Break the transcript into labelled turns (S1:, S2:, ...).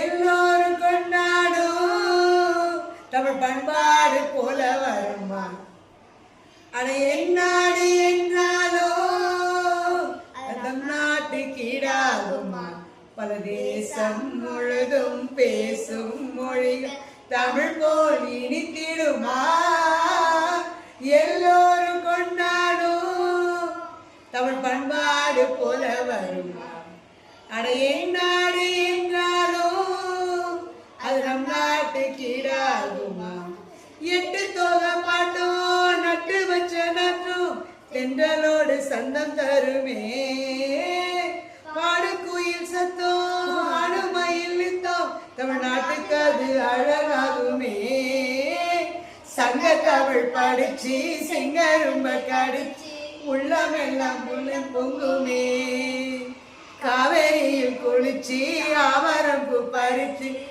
S1: எல்லோரும் கொண்டாடும். தமிழ் பண்பாடு போல வருமா அட என்னாடு என்றாலோ நம் நாட்டுக்கு ஈடாகுமா பல தேசம் முழுதும் பேசும் மொழிகள் தமிழ் போல் இனித்திடுமா எல்லோரும் கொண்டாடும். தமிழ் பண்பாடு போல வருமா அட என்னாடு நம் எட்டு தொகை பாட்டும் நட்டு வச்ச நற்றும் தென்றலோடு சந்தம் தருமே. பாடு குயில் சத்தம் ஆடுமயில் நித்தம் தமிழ்நாட்டுக்கு அது அழகாகுமே. சங்க தமிழ் படிச்சு செங்கரும்ப கடிச்சு உள்ளமெல்லாம் புல்லு பொங்குமே. காவேரியில் குளிச்சு ஆவரம்பு பறிச்சு